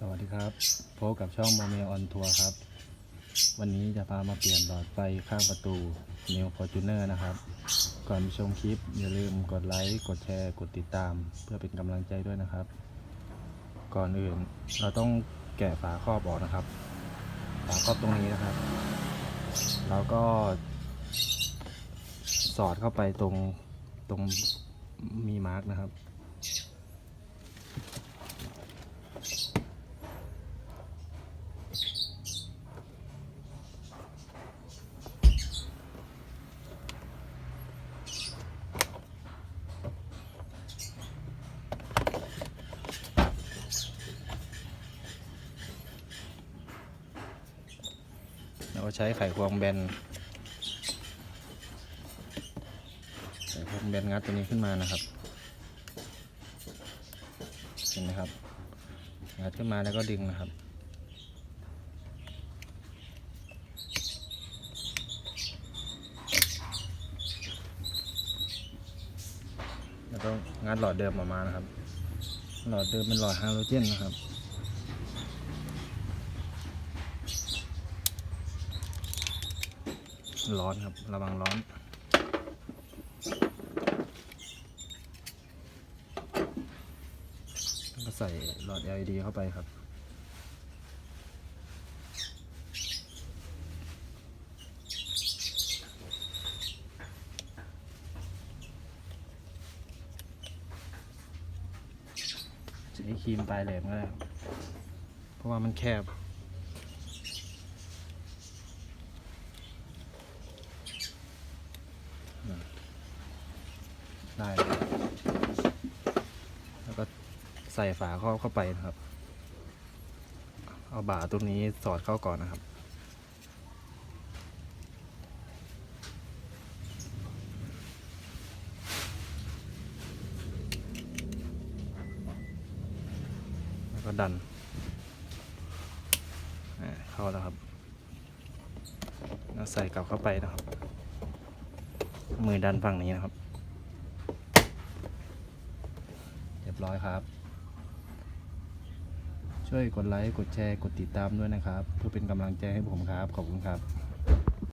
สวัสดีครับพบกับช่องโมเมออนทัวร์ครับ วันนี้จะพามาเปลี่ยนหลอดไฟข้างประตู New Fortuner นะครับ ก่อนไปชมคลิป อย่าลืมกดไลค์กดแชร์กดติดตาม เพื่อเป็นกำลังใจด้วยนะครับ ก่อนอื่นเราต้องแกะฝาครอบออกนะครับ ฝาครอบตรงนี้นะครับเราก็ สอดเข้าไปตรงตรงมีมาร์กนะครับ เราก็ใช้ไขควงแบน ไขควงแบนงัดตัวนี้ขึ้นมานะครับ เห็นไหมครับ งัดขึ้นมาแล้วก็ดึงนะครับแล้วก็งัดหลอดเดิมออกมานะครับ หลอดเดิมเป็นหลอดฮาโลเจนนะครับ ร้อนครับ ระวังร้อน ก็ใส่หลอด LED เข้าไปครับใช้ครีมปลายแหลมก็ได้ครับเพราะว่ามันแคบ ได้ครับแล้วก็ใส่ฝาครอบเข้าไปนะครับ เอาบ่าตรงนี้สอดเข้าก่อนนะครับ แล้วก็ดันเข้าแล้วครับแล้วใส่กลับเข้าไปนะครับ มือดันฝั่งนี้นะครับ เรีย บร้อยครับ ช่วยกดไลค์ กดแชร์ กดติดตามด้วยนะครับ เพื่อเป็นกำลังใจให้ผมครับ ขอบคุณครับ